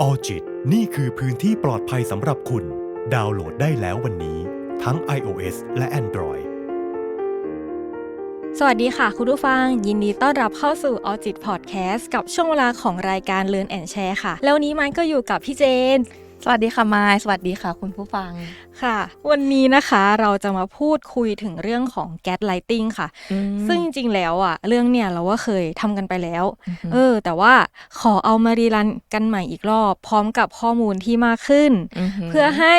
ออจิตนี่คือพื้นที่ปลอดภัยสำหรับคุณ ดาวน์โหลดได้แล้ววันนี้ ทั้ง iOS และ Android สวัสดีค่ะ คุณผู้ฟัง ยินดีต้อนรับเข้าสู่ a l j i t Podcast กับช่วงเวลาของรายการ Learn and Share ค่ะ แล้วนี้มันก็อยู่กับพี่เจน สวัสดีค่ะมายสวัสดีค่ะ คุณผู้ฟังค่ะ วันนี้นะคะเราจะมาพูดคุยถึงเรื่องของ Gaslighting ค่ะ ซึ่งจริงๆแล้วอะ เรื่องเนี่ยเราก็เคยทำกันไปแล้ว เออ แต่ว่าขอเอามารีรันกันใหม่อีกรอบ พร้อมกับข้อมูลที่มากขึ้น เพื่อให้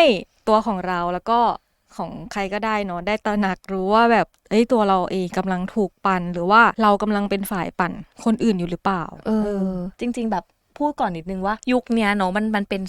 ตัวของเราแล้วก็ของใครก็ได้เนาะได้ตระหนักรู้ว่าแบบเอ้ยตัวเราเองกำลังถูกปั่น หรือว่าเรากำลังเป็นฝ่ายปั่นคนอื่นอยู่หรือเปล่า เออ จริง ๆ แบบพูดก่อนนิดนึงว่ายุคเนี้ยเนาะมันมันเป็น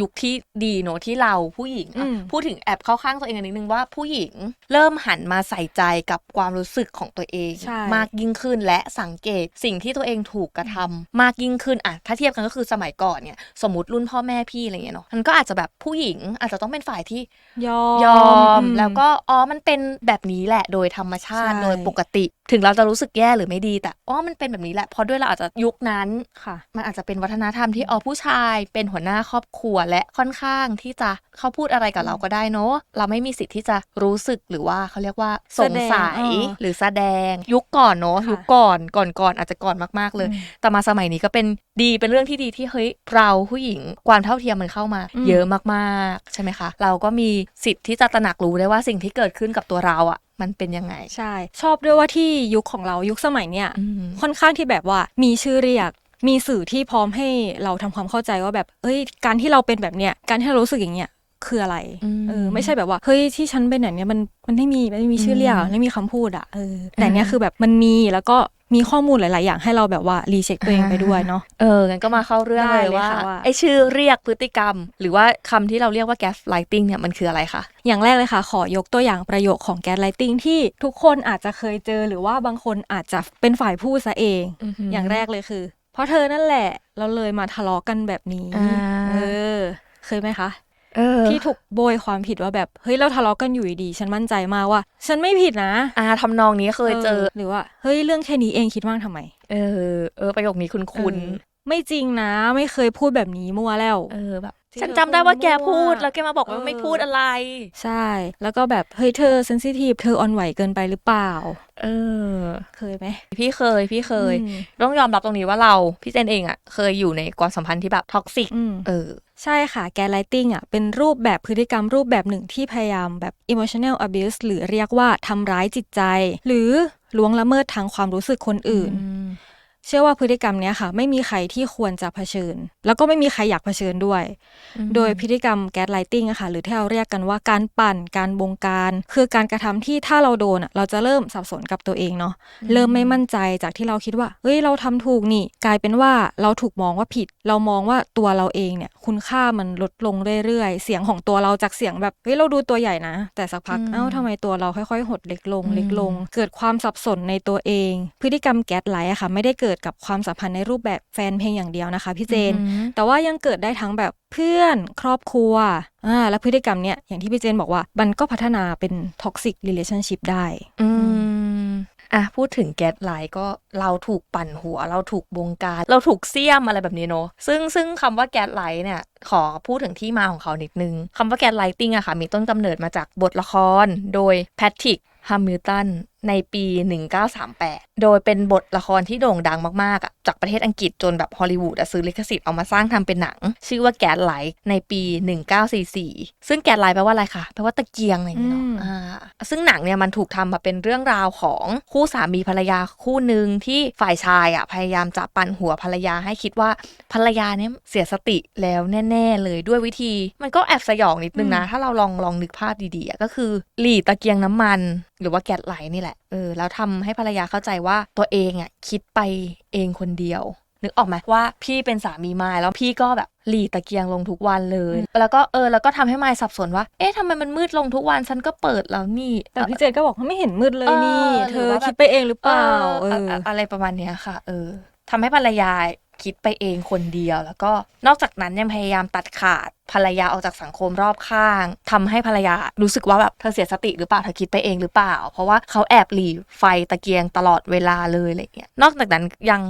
ยุคที่ดีเนอะที่เราผู้หญิงอะอืม พูดถึงแอบเข้าข้างตัวเองอันนิดนึงว่าผู้หญิงเริ่มหันมาใส่ใจกับความรู้สึกของตัวเอง ใช่ มากยิ่งขึ้นและสังเกตสิ่งที่ตัวเองถูกกระทำมากยิ่งขึ้นอะถ้าเทียบกันก็คือสมัยก่อนเนี่ยสมมติรุ่นพ่อแม่พี่อะไรเงี้ยเนาะมันก็อาจจะแบบผู้หญิงอาจจะต้องเป็นฝ่ายที่ ยอมยอมอืแล้วก็อ๋อมันเป็นแบบนี้แหละโดยธรรมชาติใช่ โดยปกติถึงเราจะรู้สึกแย่หรือไม่ดี แต่อ๋อมันเป็นแบบนี้แหละเพราะด้วยเราอาจจะยุคนั้นค่ะ มันอาจจะเป็นวัฒนธรรมที่อ๋อผู้ชายเป็นหัวหน้าครอบครัวและค่อนข้างที่จะเขาพูดอะไรกับเราก็ได้เนอะเราไม่มีสิทธิ์ที่จะรู้สึกหรือว่าเขาเรียกว่าสงสัยแสดงเออหรือแสดงยุคก่อนเนอะค่ะยุคก่อนก่อนก่อนอาจจะก่อนมากๆเลยอืมแต่มาสมัยนี้ก็เป็นดีเป็นเรื่องที่ดีที่เฮ้ยเราผู้หญิงความเท่าเทียมมันเข้ามาอืมเยอะมากๆใช่ไหมคะ เราก็มีสิทธิ์ที่จะตระหนักรู้ได้ว่าสิ่งที่เกิดขึ้นกับตัวเราอะ มันเป็นยังไง ใช่ ชอบด้วยว่าที่ยุคของเรายุคสมัยเนี่ยอืมค่อนข้างที่แบบว่ามีชื่อเรียกมีสื่อที่พร้อมให้เราทำความเข้าใจว่าแบบ เอ้ย การที่เราเป็นแบบเนี้ย การที่เรารู้สึกอย่างเนี้ยคืออะไรอืมเออ ไม่ใช่แบบว่า เฮ้ย ที่ฉันเป็นอย่างเนี้ยมัน มันไม่มี มันไม่มีชื่อเรียกอะอืมไม่มีคำพูดอะเออ แต่เนี้ยคือแบบมันมี แล้วก็ มีข้อมูลหลาย ๆ อย่างให้เราแบบว่ารีเช็คตัวเองไปด้วยเนาะเอองั้นก็มาเข้าเรื่องได้เลยเลยว่าค่ะว่าไอชื่อเรียกพฤติกรรม หรือว่าคำที่เราเรียกว่า gaslighting เนี่ยมันคืออะไรคะอย่างแรกเลยค่ะ ขอยกตัวอย่างประโยคของแก s ไลติงที่ทุกคนอาจจะเคยเจอหรือว่าบางคนอาจจะเป็นฝ่ายพูดซะเองอือหือออย่างแรกเลยคือ เพราะเธอนั่นแหละเราเลยมาทะเลาะกันแบบนี้อ่าเออเคยไหมคะ เออที่ถูกโบยความผิดว่าแบบเฮ้ยเราทะเลาะกันอยู่ดีๆฉันมั่นใจมากว่า ฉันไม่ผิดนะอ่าทำนองนี้เคยเจอหรือว่าเฮ้ยเรื่องแค่นี้เองคิดมากทำไม เออเออประโยคนี้คุณคุณเออ ไม่จริงนะไม่เคยพูดแบบนี้มั่วแล้ว เออแบบที่ฉันเธอจำได้ว่าแกพูพูดดมั่วแล้วแกมาบอกว่าเออไม่พูดอะไร ใช่ แล้วก็แบบ เฮ้ยเธอเซนซิทีฟเธออ่อนไหวเกินไปหรือเปล่า เออ เคยไหม พี่เคย พี่เคยอืมต้องยอมรับตรงนี้ว่าเรา พี่เจนเองอะ เคยอยู่ในความสัมพันธ์ที่แบบท็อกซิกอืมเออ ใช่ค่ะแก s ไลติงอะ เป็นรูปแบบพฤติกรรมรูปแบบหนึ่งที่พยายามแบบ emotional abuse หรือเรียกว่าทำร้ายจิตใจ หรือล่วงละเมิดทางความรู้สึกคนอื่น เชื่อว่าพฤติกรรมเนี้ยค่ะ ไม่มีใครที่ควรจะเผชิญ แล้วก็ไม่มีใครอยากเผชิญด้วยอืมโดยพฤติกรรมแก๊สไลติงอะค่ะหรือที่เราเรียกกันว่าการปั่นการบงการ คือการกระทำที่ถ้าเราโดนอะเราจะเริ่มสับสนกับตัวเองเนาะเริ่มไม่มั่นใจจากที่เราคิดว่าเฮ้ยเราทำถูกนี่ กลายเป็นว่าเราถูกมองว่าผิด เรามองว่าตัวเราเองเนี่ยคุณค่ามันลดลงเรื่อยๆ เสียงของตัวเราจากเสียงแบบเฮ้ยเราดูตัวใหญ่นะ แต่สักพักอืมเอ้าทำไมตัวเราค่อยๆ หดเล็กลงอืมเล็กลง เกิดความสับสนในตัวเอง พฤติกรรมแก๊สไลท์อะค่ะไม่ได้เกิดกับความสัมพันธ์ในรูปแบบแฟนเพลงอย่างเดียวนะคะพี่เจนอืมแต่ว่ายังเกิดได้ทั้งแบบเพื่อนครอบครัวอ่าและพฤติกรรมเนี้ยอย่างที่พี่เจนบอกว่ามันก็พัฒนาเป็น toxic relationship ได้ อืมอะพูดถึงแก๊สไลน์ก็เราถูกปั่นหัว เราถูกบงการ เราถูกเสี้ยมอะไรแบบนี้เนอะซึ่งซึ่งคำว่าแก๊สไลน์เนี่ย ขอพูดถึงที่มาของเขานิดนึงคำว่าแก๊สไลติงอะค่ะ มีต้นกำเนิดมาจากบทละคร โดยแพทริกฮัมมิลตัน ในปี 1938 โดยเป็นบทละครที่โด่งดังมากๆอะจากประเทศอังกฤษจนแบบฮอลลีวูดอะซื้อลิขสิทธิ์เอามาสร้างทำเป็นหนัง ชื่อว่าแก๊สไลท์ในปี 1944 ซึ่งแก๊สไลท์แปลว่าอะไรคะแปลว่าตะเกียงอะไรอย่างเงี้ยเนาะอืมอ่าซึ่งหนังเนี่ยมันถูกทำมาเป็นเรื่องราวของคู่สามีภรรยาคู่หนึ่งที่ฝ่ายชายอะพยายามจะปั่นหัวภรรยาให้คิดว่าภรรยาเนี่ยเสียสติแล้วแน่ ๆ เลยด้วยวิธี มันก็แอบสยองนิดนึงนะ ถ้าเราลองลองนึกภาพดีๆอะก็คือหลีตะเกียงน้ำมัน หรือว่าแก๊สไลท์นี่แหละเออแล้วทำให้ภรรยาเข้าใจว่าตัวเองอะคิดไปเองคนเดียว นึกออกไหมว่าพี่เป็นสามีมายแล้วพี่ก็แบบหลีตะเกียงลงทุกวันเลย แล้วก็เออแล้วก็ทำให้มายสับสนว่า เอ๊ะทำไมมันมืดลงทุกวันฉันก็เปิดแล้วนี่ แต่พี่เจนก็บอกว่าไม่เห็นมืดเลยนี่เออเธหรืออว่าแบบคิดไปเองหรือเปล่าเอเออออะอะไรประมาณเนี้ยค่ะ เออทำให้ภรรยา คิดไปเองคนเดียว แล้วก็นอกจากนั้นยังพยายามตัดขาดภรรยาออกจากสังคมรอบข้างทำให้ภรรยารู้สึกว่าแบบเธอเสียสติหรือเปล่าเธอคิดไปเองหรือเปล่า เพราะว่าเขาแอบหลีไฟตะเกียงตลอดเวลาเลยอะไรเงี้ยนอกจากนั้นยัง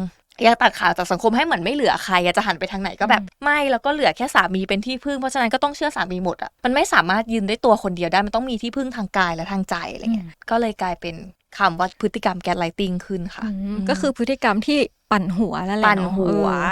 อยากตัดขาดจากสังคมให้เหมือนไม่เหลือใครอะจะหันไปทางไหนก็แบบไม่แล้วก็เหลือแค่สามีเป็นที่พึ่งเพราะฉะนั้นก็ต้องเชื่อสามีหมดอะมันไม่สามารถยืนได้ตัวคนเดียวได้มันต้องมีที่พึ่งทางกายและทางใจอะไรเงี้ยก็เลยกลายเป็นคำว่าพฤติกรรมแกสไลติงขึ้นค่ะอืมก็คือพฤติกรรมที่ ปั่นหัวนั่นแหละปั่นเอะหัวเออ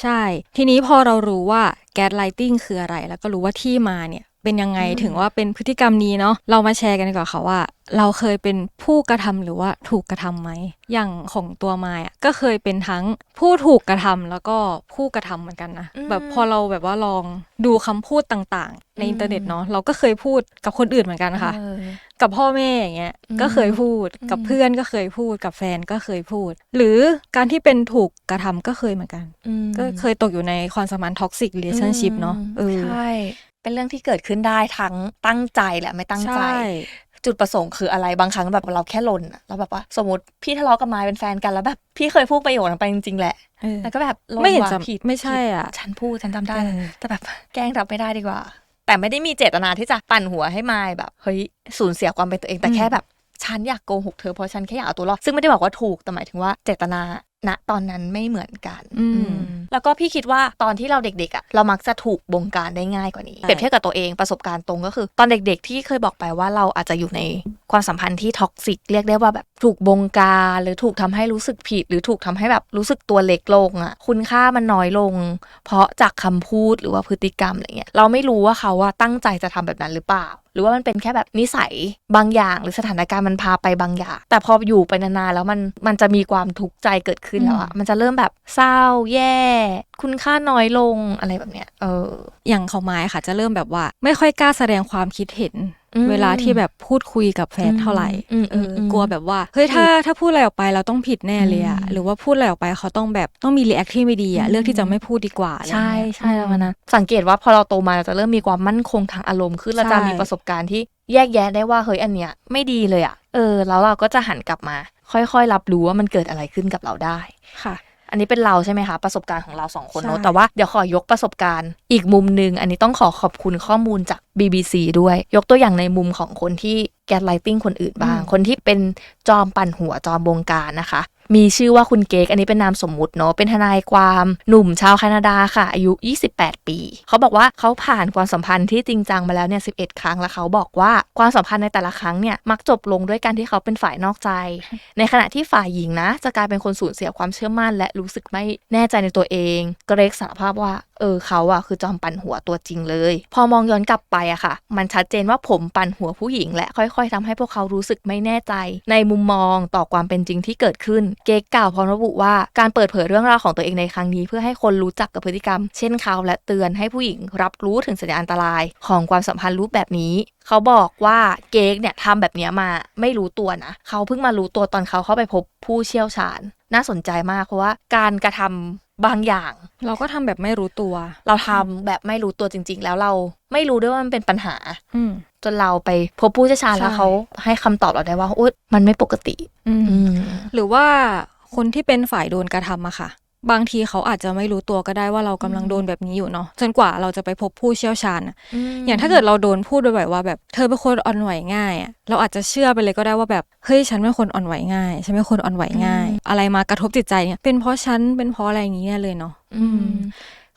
ใช่ ทีนี้พอเรารู้ว่าแก๊สไลติงคืออะไร แล้วก็รู้ว่าที่มาเนี่ย เป็นยังไงอืมถึงว่าเป็นพฤติกรรมนี้เนาะเรามาแชร์กันดีกว่าค่ะว่า เราเคยเป็นผู้กระทำหรือว่าถูกกระทำไหมอย่างของตัวมายอะก็เคยเป็นทั้งผู้ถูกกระทำแล้วก็ผู้กระทำเหมือนกันนะแบบพอเราแบบว่าลองดูคำพูดต่างๆ ในอินเทอร์เน็ตเนาะเราก็เคยพูดกับคนอื่นเหมือนกันค่ะเออกับพ่อแม่อย่างเงี้ยอืมก็เคยพูดกับอืมเพื่อนก็เคยพูดกับแฟนก็เคยพูด หรือการที่เป็นถูกกระทำก็เคยเหมือนกันอืมก็เคยตกอยู่ในความสัมพันธ์ท็อกซิกเ a t ชั่นชิพเนาะเออใช่ เป็นเรื่องที่เกิดขึ้นได้ทั้งตั้งใจและไม่ตั้งใจใช่จุดประสงค์คืออะไรบางครั้งแบบเราแค่หล่นอะแล้วแบบว่าสมมติพี่ทะเลาะกับมายเป็นแฟนกันแล้วแบบพี่เคยพูดประโยคนั้นไปจริงๆแหละเออแล้วก็แบบหล่ไม่เห็นว่ะจะผิดไม่ใช่ผิดอะฉันพูดฉันจำได้เออแต่แบบแกล้งรับไม่ได้ดีกว่า แต่ไม่ได้มีเจตนาที่จะปั่นหัวให้มายแบบเฮ้ยสูญเสียความเป็นตัวเองแต่แค่แบบฉันอยากโกหกเธอเพราะฉันแค่อยากเอาตัวรอดซึ่งไม่ได้บอกว่าถูกแต่หมายถึงว่าเจตนา ณตอนนั้นไม่เหมือนกัน อืมอืมแล้วก็พี่คิดว่าตอนที่เราเด็กๆอะเรามักจะถูกบงการได้ง่ายกว่านี้ใช่เปรียบเทียบกับตัวเองประสบการณ์ตรงก็คือ ตอนเด็กๆ ที่เคยบอกไปว่าเราอาจจะอยู่ในความสัมพันธ์ที่ท็อกซิกเรียกได้ว่าแบบถูกบงการหรือถูกทำให้รู้สึกผิด หรือถูกทำให้แบบรู้สึกตัวเล็กลงอะ คุณค่ามันน้อยลง เพราะจากคำพูดหรือว่าพฤติกรรมอะไรเงี้ยเราไม่รู้ว่าเขาว่าตั้งใจจะทำแบบนั้นหรือเปล่า หรือว่ามันเป็นแค่แบบนิสัยบางอย่าง หรือสถานการณ์มันพาไปบางอย่าง แต่พออยู่ไปนานๆแล้วมันมันจะมีความทุกข์ใจเกิดขึ้นแล้วอะมันจะเริ่มแบบเศร้าแย่ คุณค่าน้อยลงอะไรแบบเนี้ยเอออย่างของไม้ค่ะจะเริ่มแบบว่าไม่ค่อยกล้าแสดงความคิดเห็นอืม เวลาที่แบบพูดคุยกับแฟนเท่าไหร่อืมเอออมกลัวแบบว่าเฮ้ยถ้าถ้าพูดอะไรออกไปเราต้องผิดแน่เลยอะอืมหรือว่าพูดอะไรออกไปเขาต้องแบบต้องมีรีแอคที่ไม่ดีอะอืมเลือกที่จะไม่พูดดีกว่าอะไรใช่เงี้ยใช่แล้วนะสังเกตว่าพอเราโตมาเราจะเริ่มมีความมั่นคงทางอารมณ์ขึ้นเราจะใช่มีประสบการณ์ที่แยกแยะได้ว่าเฮ้ยอันเนี้ยไม่ดีเลยอะเออ แล้วเราก็จะหันกลับมา ค่อยๆ รับรู้ว่ามันเกิดอะไรขึ้นกับเราได้ค่ะ อันนี้เป็นเราใช่ไหมคะ ประสบการณ์ของเราสองคนเนอะใช่แต่ว่าเดี๋ยวขอยกประสบการณ์อีกมุมหนึ่งอันนี้ต้องขอขอบคุณข้อมูลจาก BBC ด้วย ยกตัวอย่างในมุมของคนที่แกสไลติงคนอื่นบ้าง คนที่เป็นจอมปั่นหัวจอมบงการนะคะ มีชื่อว่าคุณเก๊กอันนี้เป็นนามสมมุติเนาะเป็นทนายความหนุ่มชาวแคนาดาค่ะ อายุ 28 ปี เขาบอกว่าเขาผ่านความสัมพันธ์ที่จริงจังมาแล้วเนี่ย11 ครั้งแล้วเขาบอกว่าความสัมพันธ์ในแต่ละครั้งเนี่ยมักจบลงด้วยการที่เขาเป็นฝ่ายนอกใจ ในขณะที่ฝ่ายหญิงนะ จะกลายเป็นคนสูญเสียความเชื่อมั่น และรู้สึกไม่แน่ใจในตัวเอง เกรกสารภาพว่าเออเขาอะคือจอมปั่นหัวตัวจริงเลย พอมองย้อนกลับไปอะค่ะ มันชัดเจนว่าผมปั่นหัวผู้หญิง และค่อย ๆทำให้พวกเขารู้สึกไม่แน่ใจ ในมุมมองต่อความเป็นจริงที่เกิดขึ้น เก๊กกล่าวพร้อมระบุว่าการเปิดเผยเรื่องราวของตัวเองในครั้งนี้ เพื่อให้คนรู้จักกับพฤติกรรม เช่นเขาและเตือนให้ผู้หญิงรับรู้ถึงสัญญาณอันตราย ของความสัมพันธ์รูปแบบนี้เขาบอกว่าเก๊กเนี่ยทำแบบนี้มาไม่รู้ตัวนะ เขาเพิ่งมารู้ตัวตอนเขาเข้าไปพบผู้เชี่ยวชาญ น่าสนใจมากเพราะว่าการกระทำ บางอย่าง เราก็ทำแบบไม่รู้ตัว เราทำแบบไม่รู้ตัวจริง ๆ แล้วเราไม่รู้ด้วยว่ามันเป็นปัญหา อืมจนเราไปพบผู้เชี่ยวชาญใช่แล้วเขาให้คำตอบเราได้ว่าอุ๊ยมันไม่ปกติ อืมอืมหรือว่าคนที่เป็นฝ่ายโดนกระทำอะค่ะ บางทีเขาอาจจะไม่รู้ตัวก็ได้ว่าเรากำลังโดนแบบนี้อยู่เนาะจนกว่าเราจะไปพบผู้เชี่ยวชาญอะอย่างถ้าเกิดเราโดนพูดบ่อยๆว่าแบบเธอเป็นคนอ่อนไหวง่ายอะเราอาจจะเชื่อไปเลยก็ได้ว่าแบบเฮ้ยฉันเป็นคนอ่อนไหวง่ายฉันเป็นคนอ่อนไหวง่าย อะไรมากระทบจิตใจเนี่ยเป็นเพราะฉันเป็นเพราะอะไรอย่างนี้แน่เลยเนาะอืม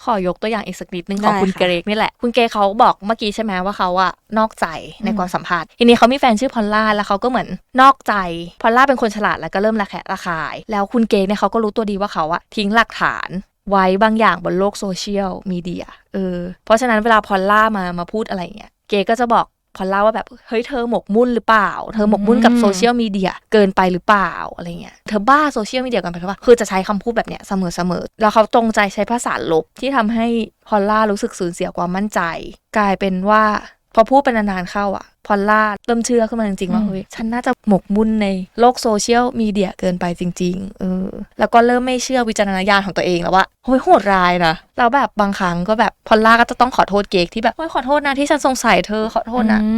ขอยกตัวอย่างอีกสักนิดนึงของได้คุณค่ะเกรกนี่แหละ คุณเกรกเขาบอกเมื่อกี้ใช่ไหมว่าเขาอะนอกใจในความสัมพันธ์ทีนี้เขามีแฟนชื่อพอลล่าแล้วเขาก็เหมือนนอกใจ พอลล่าเป็นคนฉลาดแล้วก็เริ่มระแคะระคาย แล้วคุณเกรกเนี่ยเขาก็รู้ตัวดีว่าเขาอะทิ้งหลักฐานไว้บางอย่างบนโลกโซเชียลมีเดีย เออ เพราะฉะนั้นเวลาพอลล่ามามาพูดอะไรเงี้ย เกรกก็จะบอก พอลล่าว่าแบบเฮ้ยเธอหมกมุ่นหรือเปล่า เธอหมกมุ่นกับอืมโซเชียลมีเดียเกินไปหรือเปล่าอะไรเงี้ยเธอบ้าโซเชียลมีเดียเกันไปหรือเปล่าคือจะใช้คำพูดแบบเนี้ยเสมอๆแล้วเขาจงใจใช้ภาษาลบที่ทำให้พอลล่ารู้สึกสูญเสียความมั่นใจ กลายเป็นว่า พอพูดเป็นนานๆเข้าอะ พอลล่าเริ่มเชื่อขึ้นมาจริงๆว่าอืมเฮ้ยฉันน่าจะหมกมุ่นในโลกโซเชียลมีเดียเกินไปจริง ๆ เออ แล้วก็เริ่มไม่เชื่อวิจารณญาณของตัวเองแล้วว่าเฮ้ยโหดร้ายนะแล้วแบบบางครั้งก็แบบพอลล่าก็จะต้องขอโทษเก๊กที่แบบเฮ้ยขอโทษนะที่ฉันสงสัยเธอขอโทษนะอื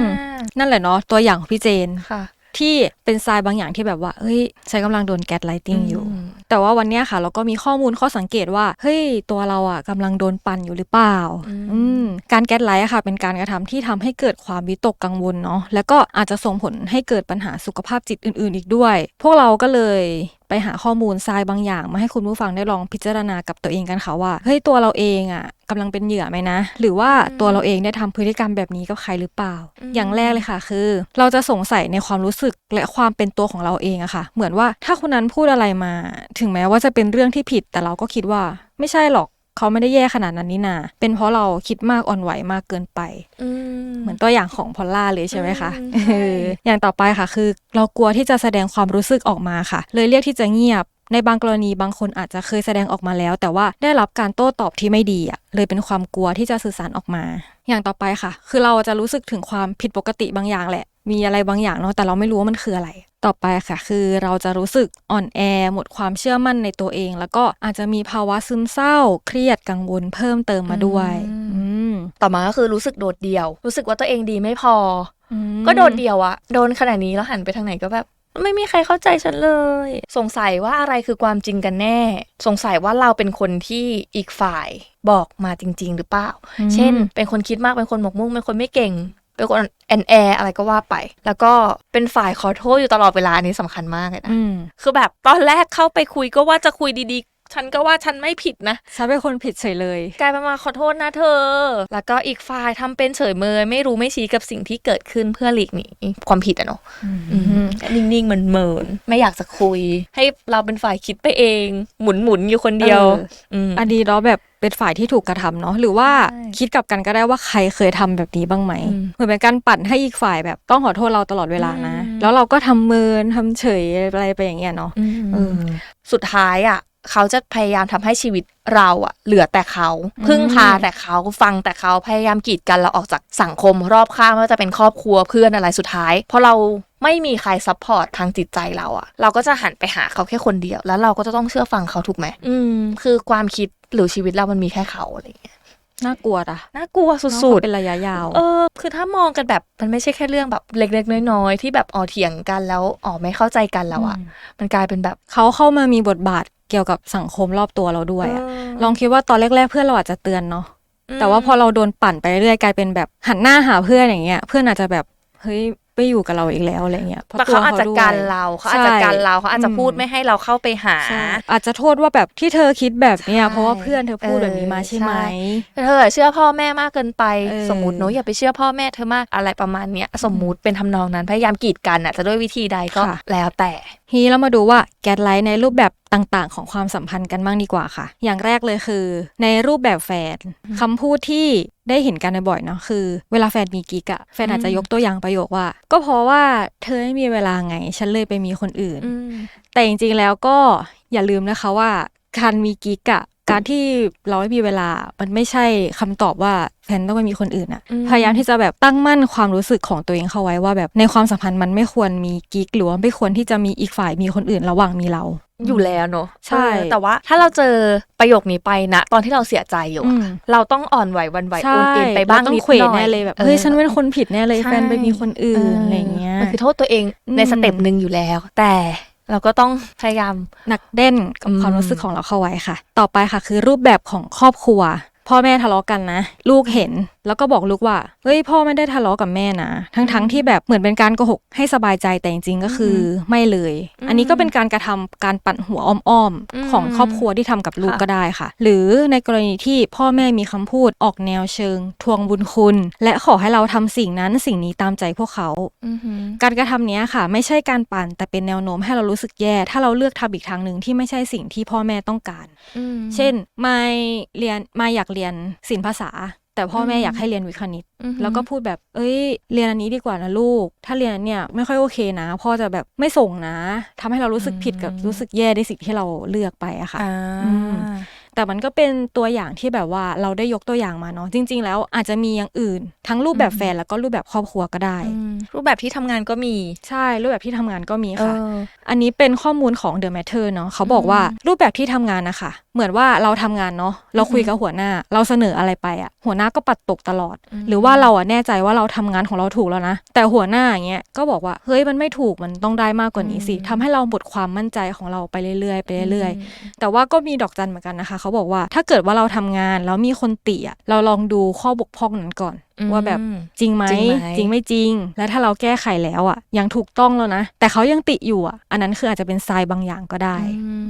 มอ่านั่นแหละเนาะตัวอย่างของพี่เจนค่ะ ที่เป็นทรายบางอย่างที่แบบว่าเฮ้ยฉันกำลังโดนแก๊สไลติงอยู่ม แต่ว่าวันเนี้ยค่ะ เราก็มีข้อมูลข้อสังเกตว่า เฮ้ย ตัวเราอะกำลังโดนปั่นอยู่หรือเปล่าอืมอืมการแก๊สไลท์อะค่ะ เป็นการกระทำที่ทำให้เกิดความวิตกกังวลเนาะแล้วก็อาจจะส่งผลให้เกิดปัญหาสุขภาพจิตอื่น ๆ อีกด้วย พวกเราก็เลย ไปหาข้อมูลทรายบางอย่าง มาให้คุณผู้ฟังได้ลองพิจารณากับตัวเองกันค่ะว่าเฮ้ยตัวเราเองอะกำลังเป็นเหยื่อไหมนะ หรือว่าตัวเราเองได้ทำพฤติกรรมแบบนี้กับใครหรือเปล่า อย่างแรกเลยค่ะคือ เราจะสงสัยในความรู้สึกและความเป็นตัวของเราเองอะค่ะ เหมือนว่าถ้าคนนั้นพูดอะไรมา ถึงแม้ว่าจะเป็นเรื่องที่ผิดแต่เราก็คิดว่า ไม่ใช่หรอก เขาไม่ได้แย่ขนาดนั้นนี่นา เป็นเพราะเราคิดมากอ่อนไหวมากเกินไปอืมเหมือนตัวอย่างของพอลล่าเลยใช่ไหมคะอืมใช่เอออย่างต่อไปค่ะ คือ เรากลัวที่จะแสดงความรู้สึกออกมาค่ะ เลยเรียกที่จะเงียบในบางกรณีบางคนอาจจะเคยแสดงออกมาแล้ว แต่ว่าได้รับการโต้ตอบที่ไม่ดีอะเลยเป็นความกลัวที่จะสื่อสารออกมา อย่างต่อไปค่ะ คือเราจะรู้สึกถึงความผิดปกติบางอย่างแหละ มีอะไรบางอย่างเนาะแต่เราไม่รู้ว่ามันคืออะไร ต่อไปค่ะ คือเราจะรู้สึกอ่อนแอหมดความเชื่อมั่นในตัวเอง แล้วก็อาจจะมีภาวะซึมเศร้า เครียดกังวลเพิ่มเติมมาด้วยอืมต่อมาก็คือรู้สึกโดดเดี่ยว รู้สึกว่าตัวเองดีไม่พออืมก็โดดเดี่ยวอะโดนขนาดนี้แล้วหันไปทางไหนก็แบบไม่มีใครเข้าใจฉันเลย สงสัยว่าอะไรคือความจริงกันแน่ สงสัยว่าเราเป็นคนที่อีกฝ่ายบอกมาจริง ๆ หรือเปล่าอืมเช่น เป็นคนคิดมาก เป็นคนหมกมุ่ง เป็นคนไม่เก่ง เป็นคนแอนแออะไรก็ว่าไป แล้วก็เป็นฝ่ายขอโทษอยู่ตลอดเวลาอันนี้สำคัญมากเลยนะอืมคือแบบตอนแรกเข้าไปคุยก็ว่าจะคุยดีๆ ฉันก็ว่าฉันไม่ผิดนะ ฉันเป็นคนผิดเฉยเลย กลายเป็นมาขอโทษนะเธอ แล้วก็อีกฝ่ายทำเป็นเฉยเมยไม่รู้ไม่ชี้กับสิ่งที่เกิดขึ้นเพื่อหลีกหนีความผิดอะเนาะอืมนิ่งๆเหมือนเมินๆไม่อยากจะคุย ให้เราเป็นฝ่ายคิดไปเอง หมุนหมุนๆอยู่คนเดียวเออมอันนี้เราแบบเป็นฝ่ายที่ถูกกระทำเนาะหรือว่าใช่คิดกลับกันก็ได้ว่าใครเคยทำแบบนี้บ้างไหมอืมเหมือนเป็นการปั่นให้อีกฝ่ายแบบต้องขอโทษเราตลอดเวลานะอืมแล้วเราก็ทำเมินทำเฉยอะไรไปอย่างเงี้ยเนาะเออสุดท้ายอะ เขาจะพยายามทำให้ชีวิตเราอะเหลือแต่เขาอืมพึ่งพาแต่เขาฟังแต่เขาพยายามกีดกันเราออกจากสังคมรอบข้างไม่ว่าจะเป็นครอบครัวเพื่อนอะไรสุดท้ายเพราะเราไม่มีใครซัพพอร์ตทางจิตใจเราอะเราก็จะหันไปหาเขาแค่คนเดียว แล้วเราก็จะต้องเชื่อฟังเขาถูกไหมอืม คือความคิดหรือชีวิตเรามันมีแค่เขาอะไรอย่างเงี้ยน่ากลัวอะน่ากลัวเนอะสุดเป็นระยะยาวๆเออ คือถ้ามองกันแบบมันไม่ใช่แค่เรื่องแบบเล็กๆ น้อยๆ ที่แบบอ๋อเถียงกันแล้วอ๋อไม่เข้าใจกันแล้วอะอืมมันกลายเป็นแบบเขาเข้ามามีบทบาท เกี่ยวกับสังคมรอบตัวเราด้วยอะเลองคิดว่าตอนแรกๆเพื่อนเราอาจจะเตือนเนาะอืมแต่ว่าพอเราโดนปั่นไปเรื่อยๆกลายเป็นแบบหันหน้าหาเพื่อนอย่างเงี้ย เพื่อนอาจจะแบบเฮ้ยไม่อยู่กับเราอีกแล้วอะไรเงี้ยพระแต่ตัวเขาอาจจะด้วยกันเราเขาอาจจะกันเราเขาอาจจะพูดไม่ให้เราเข้าไปหาใช่อาจจะโทษว่าแบบที่เธอคิดแบบเนี้ยใช่เพราะว่าเพื่อนเธอพูดแบบนี้มาใช่ไหมใช่เธอเชื่อพ่อแม่มากเกินไปเออสมมติเนอะอย่าไปเชื่อพ่อแม่เธอมากอะไรประมาณเนี้ยสมมุติเป็นทำนองนั้นพยายามกีดกันอะจะด้วยวิธีใดก็ค่ะแล้วแต่ ทีนี้เรามาดูว่าแกดไลท์ในรูปแบบต่างๆ ของความสัมพันธ์กันบ้างดีกว่าค่ะ อย่างแรกเลยคือ ในรูปแบบแฟนคำพูดที่ได้เห็นกันบ่อยๆเนาะคือ เวลาแฟนมีกิ๊กอะแฟนอาจจะยกตัวอย่างประโยคว่า ก็เพราะว่าเธอไม่มีเวลาไง ฉันเลยไปมีคนอื่น แต่จริงๆแล้วก็อย่าลืมนะคะว่าการมีกิ๊กอะ การที่เราไม่มีเวลา มันไม่ใช่คำตอบว่าแฟนต้องไปมีคนอื่นอะอืมพยายามที่จะแบบตั้งมั่นความรู้สึกของตัวเองเข้าไว้ว่าแบบในความสัมพันธ์มันไม่ควรมีกิ๊กหรือว่าไม่ควรที่จะมีอีกฝ่ายมีคนอื่นระหว่างมีเราอยู่แล้วเนอะใช่เออแต่ว่าถ้าเราเจอประโยคนี้ไปนะ ตอนที่เราเสียใจอยู่อือะมเราต้องอ่อนไหวหวันไหวใช่โอนเอ็นไปบ้างเรต้องนิดเขวหน่อยแน่เลยแบบเฮ้ยฉันเป็นคนผิดแน่เลยใช่แฟนไปมีคนอื่นอะไรเงี้ยมันคือโทษตัวเองอืมในสเต็ปหนึ่งอยู่แล้ว แต่ เราก็ต้องพยายามหนักเด่นกับความรู้สึกของเราเข้าไว้ค่ะ ต่อไปค่ะ คือรูปแบบของครอบครัว พ่อแม่ทะเลาะกันนะ ลูกเห็นแล้วก็บอกลูกว่า เฮ้ยพ่อไม่ได้ทะเลาะกับแม่นะ ทั้งทั้งๆที่แบบเหมือนเป็นการโกหกให้สบายใจแต่จริงๆก็คืออไม่เลยอืมอันนี้ก็เป็นการกระทำการปั่นหัวอ้อมอืมๆของครอบครัวที่ทำกับลูกค่ะก็ได้ค่ะ หรือในกรณีที่พ่อแม่มีคำพูดออกแนวเชิง ทวงบุญคุณ และขอให้เราทำสิ่งนั้นสิ่งนี้ตามใจพวกเขาอือหือการกระทำเนี้ยค่ะ ไม่ใช่การปั่นแต่เป็นแนวโน้มให้เรารู้สึกแย่ ถ้าเราเลือกทำอีกทางหนึ่งที่ไม่ใช่สิ่งที่พ่อแม่ต้องการอืมเช่น ไม่เรียนไม่อยากเรียนศิลปภาษา แต่พ่อแม่อืมอยากให้เรียนวิทย์คณิตอือหือแล้วก็พูดแบบ เอ้ย เรียนอันนี้ดีกว่านะลูก ถ้าเรียนอันเนี่ยไม่ค่อยโอเคนะ พ่อจะแบบไม่ส่งนะทำให้เรารู้สึกผิดกับรู้สึกแย่ในสิ่งที่เราเลือกไปอะค่ะอ่าอืม แต่มันก็เป็นตัวอย่างที่แบบว่าเราได้ยกตัวอย่างมาเนาะจริง ๆ แล้วอาจจะมีอย่างอื่น ทั้งรูปแบบอืมแฟนแล้วก็รูปแบบครอบครัวก็ได้อืมรูปแบบที่ทำงานก็มีใช่รูปแบบที่ทำงานก็มีเอค่ะออันนี้เป็นข้อมูลของ The Matter เนาะเขาบอกว่ารูปแบบที่ทำงานนะคะเหมือนว่าเราทำงานเนาะเราคุยกับหัวหน้า เราเสนออะไรไปอะ่ะหัวหน้าก็ปัดตกตลอดอืมหรือว่าเราอะแน่ใจว่าเราทำงานของเราถูกแล้วนะ แต่หัวหน้าอย่างเงี้ยก็บอกว่าเฮ้ยมันไม่ถูกมันต้องได้มากกว่านี้สิทำให้เราหมดความมั่นใจของเราไปเรื่อยๆไปเรื่อยๆแต่ว่าก็มีดอกจันเหมือนกันนะคะเขาบอกว่าถ้าเกิดว่าเราทำงานแล้วมีคนติอะเราลองดูข้อบกพร่องนั้นก่อนอืมว่าแบบจริงไหมจริงไหมจริงไม่จริง และถ้าเราแก้ไขแล้วอะยังถูกต้องแล้วนะ แต่เขายังติอยู่อะอันนั้นคืออาจจะเป็นทรายบางอย่างก็ได้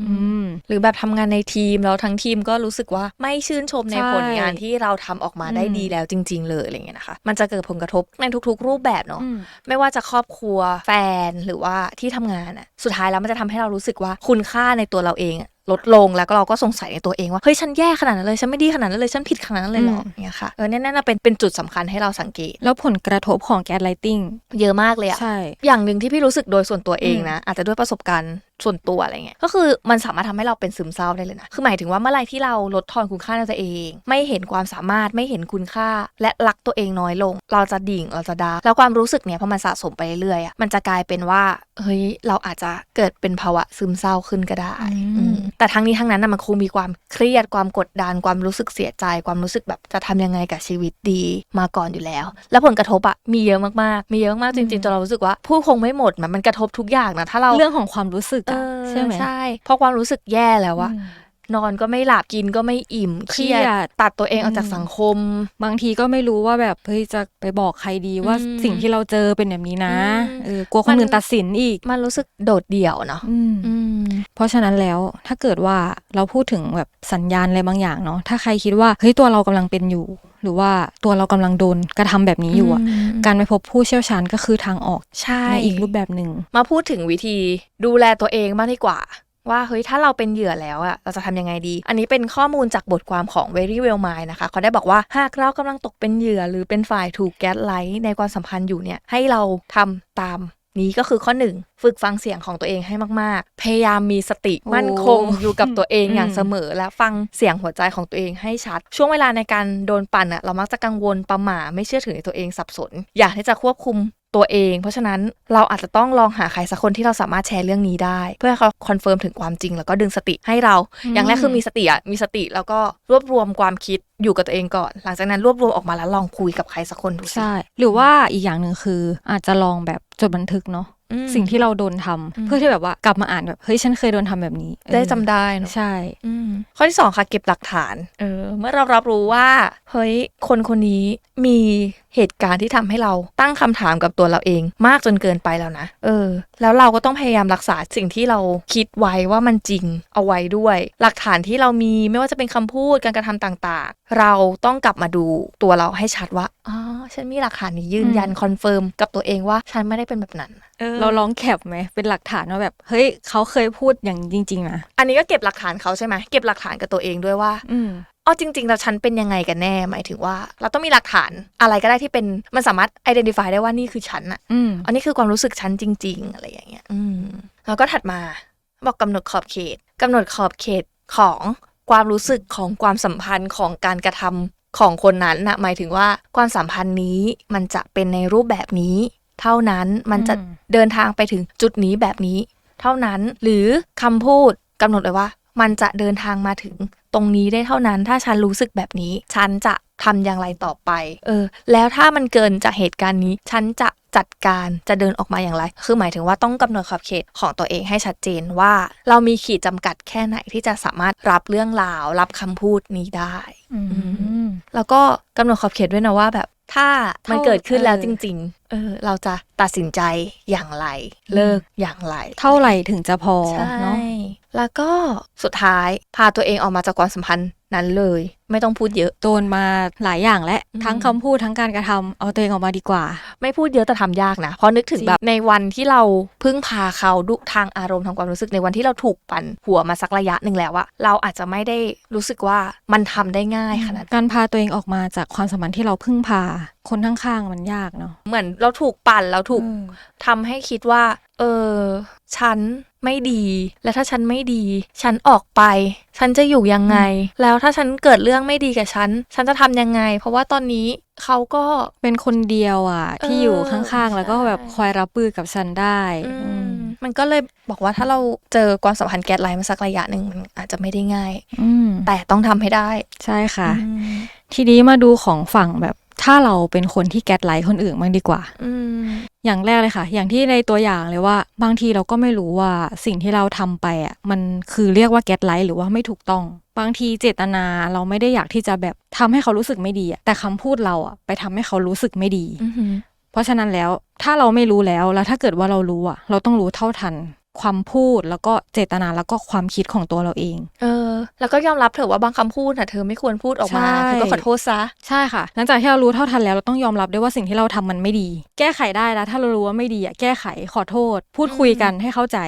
อืมหรือแบบทำงานในทีมแล้วทั้งทีมก็รู้สึกว่าไม่ชื่นชมในใช่ผลงานที่เราทำออกมาได้อืมดีแล้วจริง ๆ เลยอะไรเงี้ยนะคะ มันจะเกิดผลกระทบในทุก ๆ รูปแบบเนาะอืมไม่ว่าจะครอบครัวแฟนหรือว่าที่ทำงานอะสุดท้ายแล้วมันจะทำให้เรารู้สึกว่าคุณค่าในตัวเราเองอะ ลดลงแล้วก็เราก็สงสัยในตัวเองว่าเฮ้ยฉันแย่ขนาดนั้นเลยฉันไม่ดีขนาดนั้นเลยฉันผิดขนาดนั้นเลยเหรออืมเนี่ยค่ะเออเนี่ยน่าจะเป็นเป็นจุดสำคัญให้เราสังเกต แล้วผลกระทบของแก๊สไลติงเยอะมากเลยอะใช่อย่างหนึ่งที่พี่รู้สึกโดยส่วนตัวเองนะอาจจะด้วยประสบการณ์ ส่วนตัวอะไรเงี้ยก็คือมันสามารถทำให้เราเป็นซึมเศร้าได้เลยนะคือหมายถึงว่าเมื่อไหรที่เราลดทอนคุณค่าในตัวเอง ไม่เห็นความสามารถไม่เห็นคุณค่า และรักตัวเองน้อยลง เราจะดิ่งเราจะดาวแล้วความรู้สึกเนี่ยพอมันสะสมไปเรื่อยๆอะมันจะกลายเป็นว่าเฮ้ยเราอาจจะเกิดเป็นภาวะซึมเศร้าขึ้นก็ได้อืมอืมแต่ทั้งนี้ทั้งนั้นนะมันคงมีความเครียดความกดดันความรู้สึกเสียใจ ความรู้สึกแบบจะทำยังไงกับชีวิตดีมาก่อนอยู่แล้ว แล้วผลกระทบอะมีเยอะมากๆ มีเยอะมากๆจริงๆจนเรารู้สึกว่าพูดคงไม่หมดมันมันกระทบทุกอย่างนะถ้าเราเรื่องของความรู้สึกเออะอใช่ไหมใช่เพราะความรู้สึกแย่แล้วอะอืมนอนก็ไม่หลับกินก็ไม่อิ่มเครียดเครียดตัดตัวเองออกจากอืมสังคม บางทีก็ไม่รู้ว่าแบบเฮ้ยจะไปบอกใครดีว่าอืมสิ่งที่เราเจอเป็นแบบนี้นะอืมเออกลัวคนมันอื่นตัดสินอีก มันรู้สึกโดดเดี่ยวเนาะอืมอืมเพราะฉะนั้นแล้วถ้าเกิดว่าเราพูดถึงแบบสัญญาณอะไรบางอย่างเนาะถ้าใครคิดว่าเฮ้ยตัวเรากำลังเป็นอยู่ หรือว่าตัวเรากำลังโดนกระทำแบบนี้อยู่อะอืมการไปพบผู้เชี่ยวชาญก็คือทางออกใช่ในอีกรูปแบบหนึ่งมาพูดถึงวิธีดูแลตัวเองบ้างดีกว่าว่าเฮ้ยถ้าเราเป็นเหยื่อแล้วอะเราจะทำยังไงดี อันนี้เป็นข้อมูลจากบทความของ Very Well Mind นะคะ เขาได้บอกว่าหากเรากำลังตกเป็นเหยื่อหรือเป็นฝ่ายถูกแก๊สไลท์ในความสัมพันธ์อยู่เนี่ย ให้เราทำตาม นี้ก็คือข้อหนึ่งฝึกฟังเสียงของตัวเองให้มาก ๆ พยายามมีสติโอ้มั่นคงอยู่กับตัวเองอืมอย่างเสมอ และฟังเสียงหัวใจของตัวเองให้ชัด ช่วงเวลาในการโดนปั่นอะเรามักจะกังวลประหม่าไม่เชื่อถือในตัวเองสับสน อยากที่จะควบคุม ตัวเอง เพราะฉะนั้นเราอาจจะต้องลองหาใครสักคนที่เราสามารถแชร์เรื่องนี้ได้ เพื่อให้เขาคอนเฟิร์มถึงความจริง แล้วก็ดึงสติให้เรา อย่างแรกคือมีสติอะมีสติแล้วก็รวบรวมความคิดอยู่กับตัวเองก่อน หลังจากนั้นรวบรวมออกมาแล้วลองคุยกับใครสักคนดูสิใช่ หรือว่าอีกอย่างหนึ่งคืออาจจะลองแบบจดบันทึกเนาะอืมสิ่งที่เราโดนทำอืมเพื่อที่แบบว่ากลับมาอ่านแบบเฮ้ยฉันเคยโดนทำแบบนี้เออได้จำได้เนอะใช่อืมข้อที่สองค่ะเก็บหลักฐานเออเมื่อเรารับรู้ว่าเฮ้ยคนคนนี้ มีเหตุการณ์ที่ทำให้เราตั้งคำถามกับตัวเราเอง มากจนเกินไปแล้วนะ เออ แล้วเราก็ต้องพยายามรักษาสิ่งที่เราคิดไว้ว่ามันจริงเอาไว้ด้วย หลักฐานที่เรามีไม่ว่าจะเป็นคำพูดการกระทำต่างๆ เราต้องกลับมาดูตัวเราให้ชัดว่าอ๋อฉันมีหลักฐานนี้ยืนยันคอนเฟิร์มกับตัวเองว่าฉันไม่ได้เป็นแบบนั้นเราลองแคปไหมเป็นหลักฐานว่าแบบเฮ้ยเขาเคยพูดอย่างจริงๆนะอันนี้ก็เก็บหลักฐานเขาใช่ไหมเก็บหลักฐานกับตัวเองด้วยว่า อื มอ๋อจริง ๆ แล้วฉันเป็นยังไงกันแน่ หมายถึงว่า เราต้องมีหลักฐานอะไรก็ได้ที่เป็นมันสามารถ identify ได้ว่านี่คือฉันอะอืมอันนี้คือความรู้สึกฉันจริง ๆ อะไรอย่างเงี้ย อืมแล้วก็ถัดมาบอกกำหนดขอบเขตกำหนดขอบเขตของความรู้สึกของความสัมพันธ์ของการกระทำของคนนั้นนะหมายถึงว่าความสัมพันธ์นี้มันจะเป็นในรูปแบบนี้ เท่านั้นมันจะอืมเดินทางไปถึงจุดนี้แบบนี้ เท่านั้นหรือคำพูดกำหนดเลยว่า มันจะเดินทางมาถึงตรงนี้ได้เท่านั้น ถ้าฉันรู้สึกแบบนี้ ฉันจะทำอย่างไรต่อไป เออ แล้วถ้ามันเกินจากเหตุการณ์นี้ ฉันจะจัดการจะเดินออกมาอย่างไร คือหมายถึงว่าต้องกำหนดขอบเขตของตัวเองให้ชัดเจนว่า เรามีขีดจำกัดแค่ไหนที่จะสามารถรับเรื่องราว รับคำพูดนี้ได้อืมแล้วก็กำหนดขอบเขตด้วยนะว่าแบบ ถ้ามันเท่าเกิดขึ้นแล้วเออจริง ๆ เออ เราจะตัดสินใจอย่างไร เลิกอย่างไร เท่าไหร่ถึงจะพอใช่เนาะแล้วก็สุดท้ายพาตัวเองออกมาจากความสัมพันธ์ นั้นเลย ไม่ต้องพูดเยอะโดนมาหลายอย่างและอืมทั้งคำพูดทั้งการกระทำเอาตัวเองออกมาดีกว่า ไม่พูดเยอะแต่ทำยากนะ เพราะนึกถึงจริงแบบในวันที่เราพึ่งพาเขาดุทางอารมณ์ทางความรู้สึกในวันที่เราถูกปั่นหัวมาสักระยะหนึ่งแล้วอะเราอาจจะไม่ได้รู้สึกว่ามันทำได้ง่ายขนาดนั้นการพาตัวเองออกมาจากความสัมพันธ์ที่เราพึ่งพาคนข้างๆมันยากเนาะเหมือนเราถูกปั่นเราถูกเออทำให้คิดว่า เออฉัน ไม่ดี และถ้าฉันไม่ดี ฉันออกไป ฉันจะอยู่ยังไง แล้วถ้าฉันเกิดเรื่องไม่ดีกับฉัน ฉันจะทำยังไง เพราะว่าตอนนี้เขาก็เป็นคนเดียวอะ ที่เอออยู่ข้างๆ แล้วก็ใช่แบบคอยรับมือกับฉันได้อืมอืมมันก็เลยบอกว่าถ้าเราเจอความสัมพันธ์แก๊สไลน์มาสักระยะหนึ่งมันอาจจะไม่ได้ง่ายอืมแต่ต้องทำให้ได้ ใช่ค่ะอืมทีนี้มาดูของฝั่งแบบ ถ้าเราเป็นคนที่แกดไลท์คนอื่นบ้างดีกว่าอืมอย่างแรกเลยค่ะ อย่างที่ในตัวอย่างเลยว่า บางทีเราก็ไม่รู้ว่าสิ่งที่เราทำไปอะมันคือเรียกว่าแกดไลท์หรือว่าไม่ถูกต้อง บางทีเจตนาเราไม่ได้อยากที่จะแบบทำให้เขารู้สึกไม่ดีอะแต่คำพูดเราอะไปทำให้เขารู้สึกไม่ดีอือหือเพราะฉะนั้นแล้วถ้าเราไม่รู้แล้วแล้วถ้าเกิดว่าเรารู้อะ เราต้องรู้เท่าทัน ความพูดแล้วก็เจตนาแล้วก็ความคิดของตัวเราเอง เออ แล้วก็ยอมรับเถอะว่าบางคำพูดน่ะเธอไม่ควรพูดออกมาใช่เธอก็ขอโทษซะ ใช่ค่ะ หลังจากที่เรารู้เท่าทันแล้วเราต้องยอมรับด้วยว่าสิ่งที่เราทำมันไม่ดี แก้ไขได้แล้วถ้าเรารู้ว่าไม่ดีอะแก้ไขขอโทษ พูดคุยกันให้เข้าใจ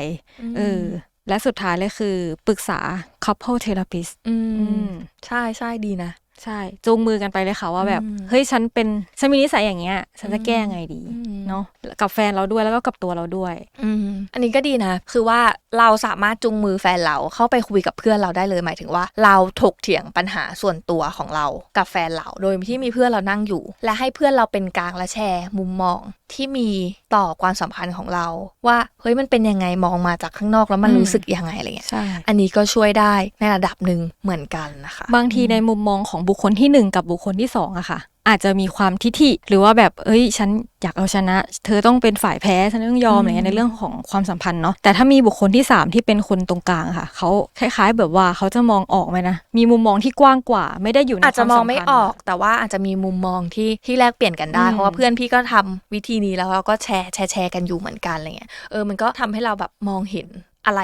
เออ และสุดท้ายเลยคือปรึกษา couple therapist อือืมมใช่ใช่ดีนะ ใช่จูงมือกันไปเลยค่ะว่าแบบอืมเฮ้ยฉันเป็นฉันมีนิสัยอย่างเงี้ยฉันจะแก้ไงดีอืมเนาะกับแฟนเราด้วยแล้วก็กับตัวเราด้วยอืมอันนี้ก็ดีนะ คือว่าเราสามารถจูงมือแฟนเราเข้าไปคุยกับเพื่อนเราได้เลยหมายถึงว่า เราถกเถียงปัญหาส่วนตัวของเรากับแฟนเราโดยที่มีเพื่อนเรานั่งอยู่ และให้เพื่อนเราเป็นกลางและแชร์ มุมมองที่มีต่อความสัมพันธ์ของเรา ว่าเฮ้ยมันเป็นยังไงมองมาจากข้างนอกแล้วมันอืมรู้สึกยังไงอะไรเงี้ยใช่อันนี้ก็ช่วยได้ในระดับหนึ่งเหมือนกันนะคะ บางทีในมุมมองของบุคคลที่หนึ่งกับบุคคลที่สองอะค่ะ อาจจะมีความทิฐิหรือว่าแบบเอ้ย ฉันอยากเอาชนะ เธอต้องเป็นฝ่ายแพ้ฉันต้องยอมอืมอะไรเงี้ยในเรื่องของความสัมพันธ์เนาะแต่ถ้ามีบุคคลที่สามที่เป็นคนตรงกลางอะค่ะเขาคล้าย ๆ แบบว่าเขาจะมองออกไหมนะมีมุมมองที่กว้างกว่า ไม่ได้อยู่ในอาจจะมองไม่ควาสัพันธ์ออก แต่ว่าอาจจะมีมุมมองที่ที่แลกเปลี่ยนกันได้อืมเพราะว่าเพื่อนพี่ก็ทำวิธีนี้แล้วเราก็แชร์แชร์แชร์กันอยู่เหมือนกันอะไรเงี้ยเออมันก็ทำให้เราแบบมองเห็นอะไร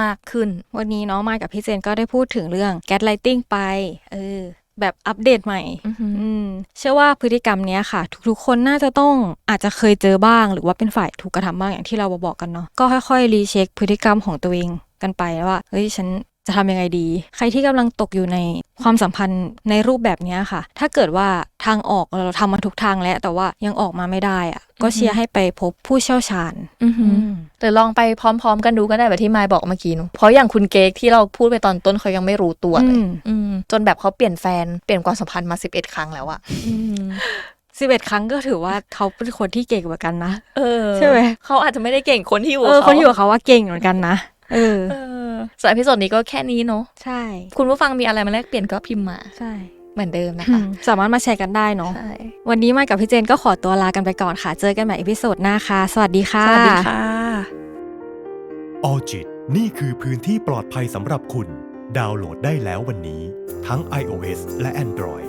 มากขึ้น วันนี้เนาะมายกับพี่เจนก็ได้พูดถึงเรื่อง gaslighting ไป เออ แบบอัปเดตใหม่อือหืออืมเชื่อว่าพฤติกรรมเนี้ยค่ะ ทุกๆคนน่าจะต้องอาจจะเคยเจอบ้าง หรือว่าเป็นฝ่ายถูกกระทำบ้างอย่างที่เราบอกกันเนาะก็ค่อยๆ รีเช็คพฤติกรรมของตัวเองกันไปว่าเฮ้ยฉันจะทำยังไงดี ใครที่กำลังตกอยู่ในความสัมพันธ์ในรูปแบบเนี้ยค่ะ ถ้าเกิดว่าทางออกเราทำมาทุกทางแล้ว แต่ว่ายังออกมาไม่ได้อะก็เชียร์ให้ไปพบผู้เชี่ยวชาญอือ หือหรือลองไปพร้อม ๆ กันดูก็ได้แบบที่มายบอกเมื่อกี้เนอะเพราะอย่างคุณเก๊กที่เราพูดไปตอนต้นเขายังไม่รู้ตัวเลยอืมอืมจนแบบเขาเปลี่ยนแฟนเปลี่ยนความสัมพันธ์มาสิบเอ็ดครั้งแล้วอะอืมสิบเอ็ดครั้งก็ถือว่าเขาเป็นคนที่เก่งเหมือนกันนะเออใช่ไหมเขาอาจจะไม่ได้เก่งคนที่อยู่เออกับคนที่อยู่กับเขาว่าเก่งเหมือนกันนะเออเออสำหรับพิโซดนี้ก็แค่นี้เนอะใช่ คุณผู้ฟังมีอะไรมาแลกเปลี่ยนก็พิมพ์มาใช่ เหมือนเดิมนะอืคะมสามารถมาแชร์กันได้เนาะใช่วันนี้มากับพี่เจนก็ขอตัวลากันไปก่อนค่ะ เจอกันใหม่อีพิโซดหน้าค่ะ สวัสดีค่ะ สวัสดีค่ะออจิตนี่คือพื้นที่ปลอดภัยสำหรับคุณ ดาวน์โหลดได้แล้ววันนี้ ทั้ง iOS และ Android